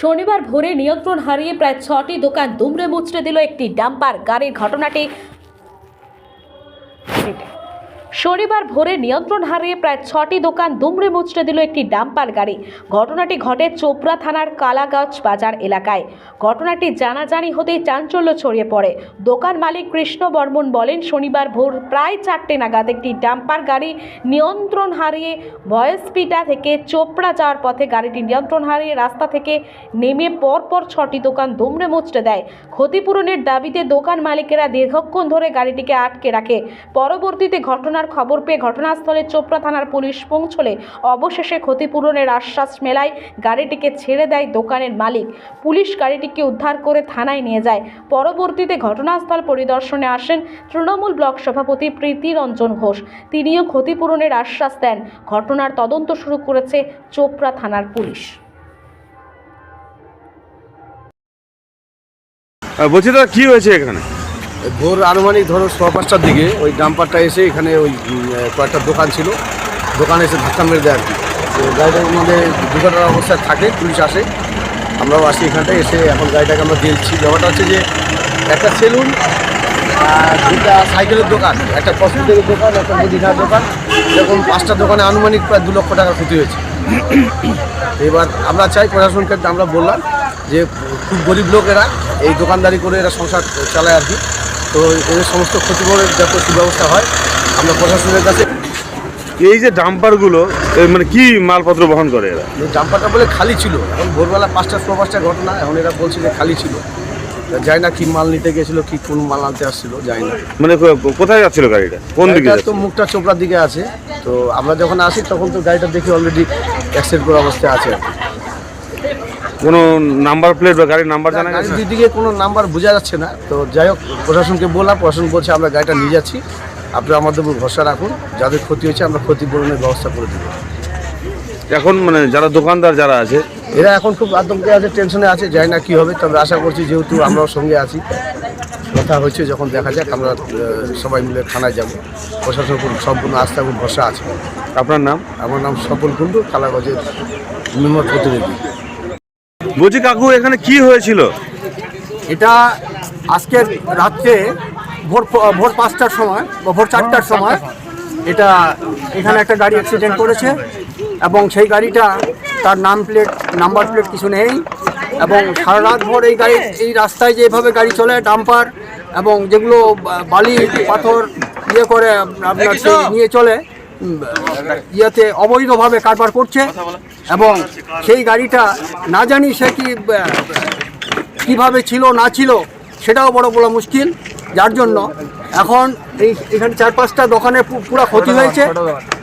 শনিবার ভোরে নিয়ন্ত্রণ হারিয়ে প্রায় ছটি দোকান দুমড়ে মুচড়ে দিল একটি ডাম্পার গাড়ির ঘটনাটি। শনিবার ভোরে নিয়ন্ত্রণ হারিয়ে প্রায় ছটি দোকান দুমড়ে মুচড়ে দিল একটি ডাম্পার গাড়ি। ঘটনাটি ঘটে চোপড়া থানার কালাগাছ বাজার এলাকায়। ঘটনাটি জানাজানি হতেই চাঞ্চল্য ছড়িয়ে পড়ে। দোকান মালিক কৃষ্ণ বর্মন বলেন, শনিবার ভোর প্রায় চারটে নাগাদ একটি ডাম্পার গাড়ি নিয়ন্ত্রণ হারিয়ে ভয়েসপিটা থেকে চোপড়া যাওয়ার পথে গাড়িটি নিয়ন্ত্রণ হারিয়ে রাস্তা থেকে নেমে পরপর ছটি দোকান দুমড়ে মুচড়ে দেয়। ক্ষতিপূরণের দাবিতে দোকান মালিকেরা দীর্ঘক্ষণ ধরে গাড়িটিকে আটকে রাখে। পরবর্তীতে ঘটনার খবর পেয়ে ঘটনাস্থলে চোপড়া থানার পুলিশ পৌঁছলে অবশেষে ক্ষতিপূরণের আশ্বাস মেলায় গাড়িটিকে ছেড়ে দেয় দোকানের মালিক। পুলিশ গাড়িটিকে উদ্ধার করে থানায় নিয়ে যায়। পরবর্তীতে ঘটনাস্থল পরিদর্শনে আসেন তৃণমূল ব্লক সভাপতি প্রীতি রঞ্জন ঘোষ। তিনিও ক্ষতিপূরণের আশ্বাস দেন। ঘটনার তদন্ত শুরু করেছে চোপড়া থানার পুলিশ। বলছি দাদা, কি হয়েছে এখানে? ভোর আনুমানিক ধরো সোয়া পাঁচটার দিকে ওই ডাম্পারটা এসে এখানে ওই কয়েকটা দোকান ছিল। দোকানে এসে ধাক্কা মেরে দেয় আর কি। তো গাড়িটার মধ্যে দুর্ঘটনার অবস্থায় থাকে, পুলিশ আসে। আমরাও আসি এখানটায়, এসে এখন গাড়িটাকে আমরা দিয়েছি ব্যাপারটা হচ্ছে যে একটা সেলুন দুটা সাইকেলের দোকান, একটা কসমেটিকের দোকান, একটা মুদিখানার দোকান। এরকম পাঁচটা দোকানে আনুমানিক প্রায় দু লক্ষ টাকার ক্ষতি হয়েছে। এবার আমরা চাই প্রশাসনকে আমরা বললাম যে খুব গরিব লোক এরা এই দোকানদারি করে এরা সংসার চালায় আর কি। তো এদের সমস্ত ক্ষতিপূরণের যত সুব্যবস্থা হয় আমরা প্রশাসনের কাছে এই যে ডাম্পারগুলো মানে কি মালপত্র বহন করে এরা? ডাম্পারটা বলে খালি ছিল। এখন ভোরবেলা পাঁচটা ছ পাঁচটা ঘটনা এখন এরা বলছে যে খালি ছিল। যাই না কি মাল নিতে গেছিল কি কোন মাল আনতে আসছিল যাই না। মানে কোথায় যাচ্ছিল গাড়িটা? কোন দিকে তো মুখটা চোপড়ার দিকে আছে। তো আমরা যখন আসি তখন তো গাড়িটা দেখি অলরেডি অ্যাক্সিডেন্ট করা অবস্থায় আছে। কোনো নাম্বার প্লেট বা গাড়ির নাম্বার জানা গেছে? দিক দিকে কোনো নাম্বার বোঝা যাচ্ছে না। তো যাই হোক প্রশাসনকে বললাম প্রশাসন বলছে আমরা গাড়িটা নিয়ে যাচ্ছি। আপনারা আমাদের উপর ভরসা রাখুন যাদের ক্ষতি হয়েছে আমরা ক্ষতিপূরণের ব্যবস্থা করে দেবো। এখন মানে যারা দোকানদার যারা আছে এরা এখন খুব আতঙ্কে আছে টেনশনে আছে যাই না কি হবে। তবে আশা করছি যেহেতু আমরাও সঙ্গে আছি কথা হচ্ছে যখন দেখা যাক আমরা সবাই মিলে থানায় যাব। প্রশাসনের উপর সম্পূর্ণ আস্থা এবং ভরসা আছে। আপনার নাম? আমার নাম সফল কুণ্ডু কালাগঞ্জের নিমত প্রতিনিধি। বলছি কাকু এখানে কি হয়েছিল? এটা আজকের রাত্রে ভোর ভোর পাঁচটার সময় বা ভোর চারটার সময় এটা এখানে একটা গাড়ি অ্যাক্সিডেন্ট করেছে এবং সেই গাড়িটা তার নাম প্লেট নাম্বার প্লেট কিছু নেই এবং সারা রাত ভোর এই গাড়ি এই রাস্তায় যেভাবে গাড়ি চলে ডাম্পার এবং যেগুলো বালি পাথর ইয়ে করে আপনার নিয়ে চলে ইয়েতে অবৈধভাবে কারবার করছে এবং সেই গাড়িটা না জানি সে কি কীভাবে ছিল না ছিল সেটাও বড় বড় মুশকিল যার জন্য এখন এই এখানে চার পাঁচটা দোকানে পুরো ক্ষতি হয়েছে।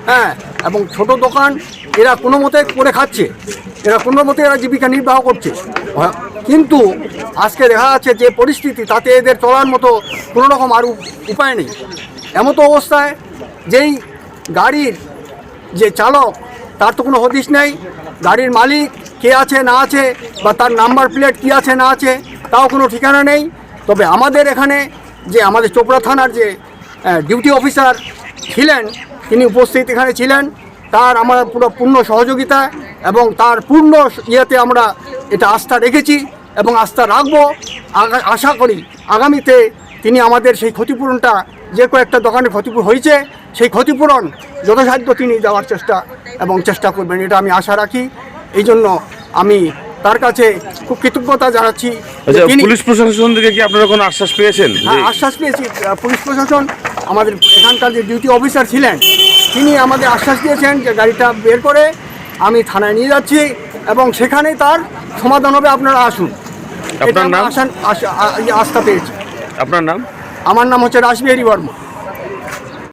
হ্যাঁ এবং ছোট দোকান এরা কোনো মতে করে খাচ্ছে। এরা কোনো মতে এরা জীবিকা নির্বাহ করছে। হ্যাঁ, কিন্তু আজকে দেখা যাচ্ছে যে পরিস্থিতি তাতে এদের চলার মতো কোনো রকম আর উপায় নেই। এমতো অবস্থায় যেই গাড়ির যে চালক, তার তো কোনো হদিশ নেই। গাড়ির মালিক কে আছে, না আছে, বা তার নাম্বার প্লেট কি আছে, না আছে, তাও কোনো ঠিকানা নেই। তবে আমাদের এখানে যে আমাদের চোপড়া থানার যে ডিউটি অফিসার ছিলেন, তিনি উপস্থিত এখানে ছিলেন। তার আমরা পুরো পূর্ণ সহযোগিতা এবং তার পূর্ণ ইয়েতে আমরা এটা আস্থা রেখেছি এবং আস্থা রাখব। আশা করি আগামীতে তিনি আমাদের সেই ক্ষতিপূরণটা যে কয়েকটা দোকানে ক্ষতিপূরণ হয়েছে সেই ক্ষতিপূরণ যথাসাধ্য তিনি দেওয়ার চেষ্টা এবং চেষ্টা করবেন এটা আমি আশা রাখি। এই জন্য আমি তার কাছে খুব কৃতজ্ঞতা জানাচ্ছি আচ্ছা পুলিশ প্রশাসন থেকে কি আপনারা কোনো আশ্বাস পেয়েছেন? হ্যাঁ, আশ্বাস পেয়েছি। পুলিশ প্রশাসন আমাদের এখানকার যে ডিউটি অফিসার ছিলেন তিনি আমাদের আশ্বাস দিয়েছেন যে গাড়িটা বের করে আমি থানায় নিয়ে যাচ্ছি এবং সেখানেই তার সমাধান হবে। আপনারা আসুন। আপনার নাম? আশা- আস্থা পেয়েছি। আপনার নাম? আমার নাম হচ্ছে রাসবিহারী বর্মা।